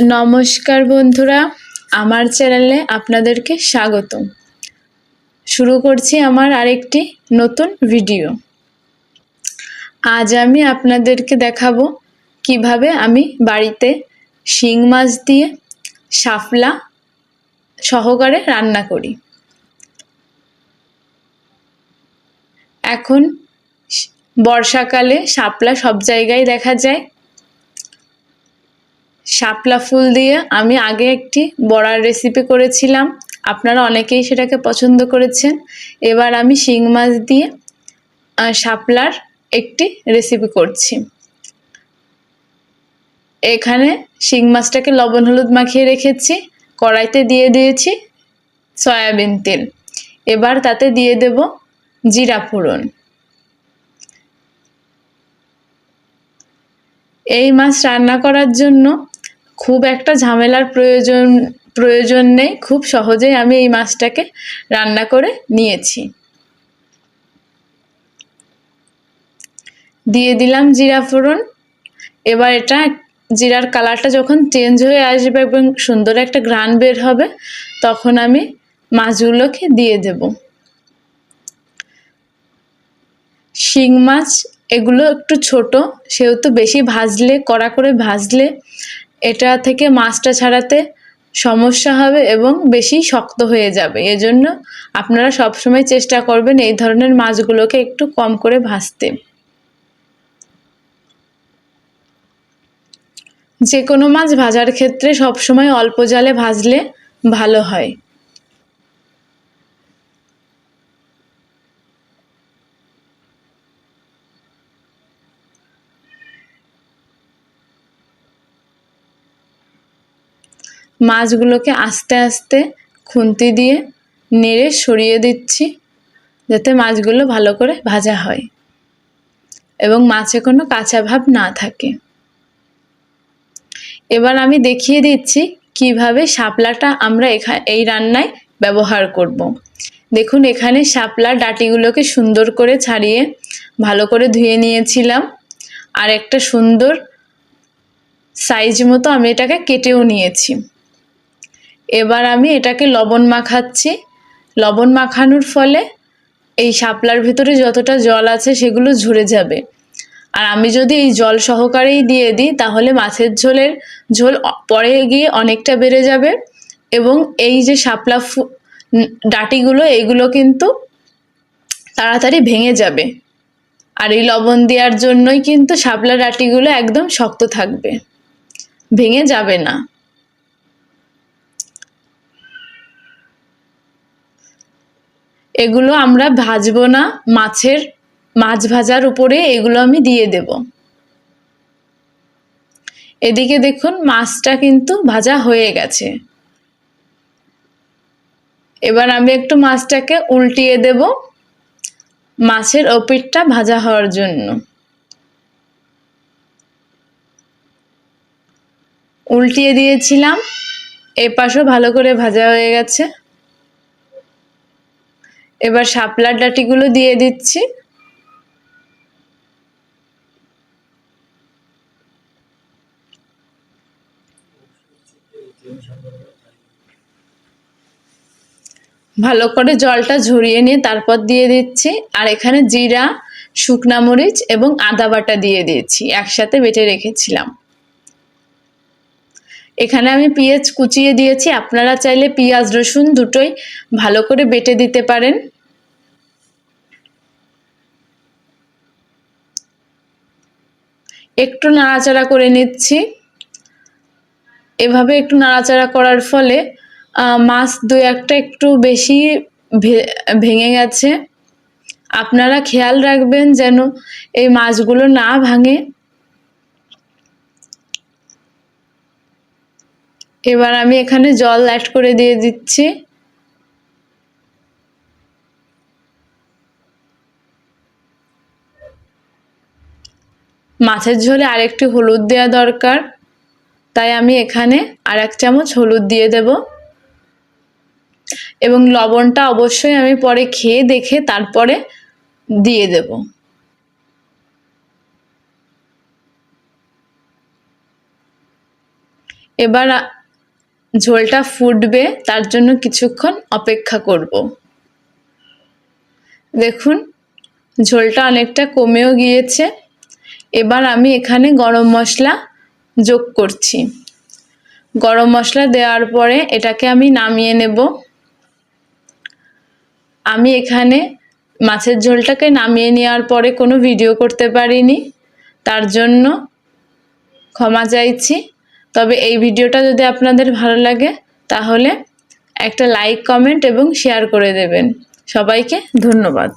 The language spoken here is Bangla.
নমস্কার বন্ধুরা, আমার চ্যানেলে আপনাদেরকে স্বাগত শুরু করছি আমার আরেকটি নতুন ভিডিও। আজ আমি আপনাদেরকে দেখাবো কীভাবে আমি বাড়িতে শিং মাছ দিয়ে শাপলা সহকারে রান্না করি। এখন বর্ষাকালে শাপলা সব জায়গায় দেখা যায়। শাপলা ফুল দিয়ে আমি আগে একটি বড়ার রেসিপি করেছিলাম। আপনারা অনেকেই সেটাকে পছন্দ করেছেন। এবার আমি শিং মাছ দিয়ে শাপলার একটি রেসিপি করছি। এখানে শিং মাছটাকে লবণ হলুদ মাখিয়ে রেখেছি। কড়াইতে দিয়ে দিয়েছি সয়াবিন তেল। এবার তাতে দিয়ে দেব জিরা ফোড়ন। এই মাছ রান্না করার জন্য খুব একটা ঝামেলার প্রয়োজন প্রয়োজন নেই। খুব সহজেই আমি এই মাছটাকে রান্না করে নিয়েছি। দিয়ে দিলাম জিরা ফোড়ন। এবার এটা জিরার কালারটা যখন চেঞ্জ হয়ে আসবে এবং সুন্দর একটা ঘ্রাণ বের হবে, তখন আমি মাছগুলোকে দিয়ে দেব। শিং মাছ এগুলো একটু ছোট, সেহেতু বেশি ভাজলে, কড়া করে ভাজলে এটা থেকে মাছটা ছাড়াতে সমস্যা হবে এবং বেশি শক্ত হয়ে যাবে। এজন্য আপনারা সবসময় চেষ্টা করবেন এই ধরনের মাছগুলোকে একটু কম করে ভাজতে। যে কোনো মাছ ভাজার ক্ষেত্রে সবসময় অল্প জালে ভাজলে ভালো হয়। মাছগুলোকে আস্তে আস্তে খুন্তি দিয়ে নেড়ে সরিয়ে দিচ্ছি, যাতে মাছগুলো ভালো করে ভাজা হয় এবং মাছে কোনো কাঁচা ভাব না থাকে। এবার আমি দেখিয়ে দিচ্ছি কীভাবে শাপলাটা আমরা এখানে এই রান্নায় ব্যবহার করব। দেখুন, এখানে শাপলা ডাটিগুলোকে সুন্দর করে ছাড়িয়ে ভালো করে ধুয়ে নিয়েছিলাম। আর একটা সুন্দর সাইজ মতো আমি এটাকে কেটেও নিয়েছি। এবার আমি এটাকে লবণ মাখাচ্ছি। লবণ মাখানোর ফলে এই শাপলার ভিতরে যতটা জল আছে সেগুলো ঝরে যাবে। আর আমি যদি এই জল সহকারেই দিয়ে দিই, তাহলে মাছের ঝোলের ঝোল পরে গিয়ে অনেকটা বেড়ে যাবে এবং এই যে শাপলা ফু ডাটিগুলো এইগুলো কিন্তু তাড়াতাড়ি ভেঙে যাবে। আর এই লবণ দেওয়ার জন্যই কিন্তু শাপলা ডাটিগুলো একদম শক্ত থাকবে। ভেঙে যাবে না। এগুলো আমরা ভাজবো না, মাছের, মাছ ভাজার উপরে এগুলো আমি দিয়ে দেব। এদিকে দেখুন মাছটা কিন্তু ভাজা হয়ে গেছে। এবার আমি একটু মাছটাকে উল্টিয়ে দেব মাছের ওপিটটা ভাজা হওয়ার জন্য। উল্টিয়ে দিয়েছিলাম, এপাশও ভালো করে ভাজা হয়ে গেছে। এবার শাপলার ডাটিগুলো দিয়ে দিচ্ছি। ভালো করে জলটা ঝরিয়ে নিয়ে তারপর দিয়ে দিচ্ছি। আর এখানে জিরা, শুকনা মরিচ এবং আদা বাটা দিয়ে দিয়েছি, একসাথে বেটে রেখেছিলাম। এখানে আমি পেঁয়াজ কুচিয়ে দিয়েছি। আপনারা চাইলে পেঁয়াজ, রসুন দুটোই ভালো করে বেটে দিতে পারেন। একটু নাড়াচাড়া করে নিচ্ছি। এভাবে একটু নাড়াচাড়া করার ফলে মাছ দু একটা একটু বেশি ভেঙে গেছে। আপনারা খেয়াল রাখবেন যেন এই মাছগুলো না ভাঙে। এবার আমি এখানে জল অ্যাড করে দিয়ে দিচ্ছি। মাছের ঝোলে আরেকটি হলুদ দেওয়া দরকার, তাই আমি এখানে আর এক চামচ হলুদ দিয়ে দেব। এবং লবণটা অবশ্যই আমি পরে খেয়ে দেখে তারপরে দিয়ে দেব। এবার ঝোলটা ফুটবে, তার জন্য কিছুক্ষণ অপেক্ষা করব। দেখুন, ঝোলটা অনেকটা কমেও গিয়েছে। এবার আমি এখানে গরম মশলা যোগ করছি। গরম মশলা দেওয়ার পরে এটাকে আমি নামিয়ে নেব। আমি এখানে মাছের ঝোলটাকে নামিয়ে নেওয়ার পরে কোনো ভিডিও করতে পারিনি। তার জন্য ক্ষমা চাইছি। তবে এই ভিডিওটা যদি আপনাদের ভালো লাগে, তাহলে একটা লাইক কমেন্ট এবং শেয়ার করে দেবেন। সবাইকে ধন্যবাদ।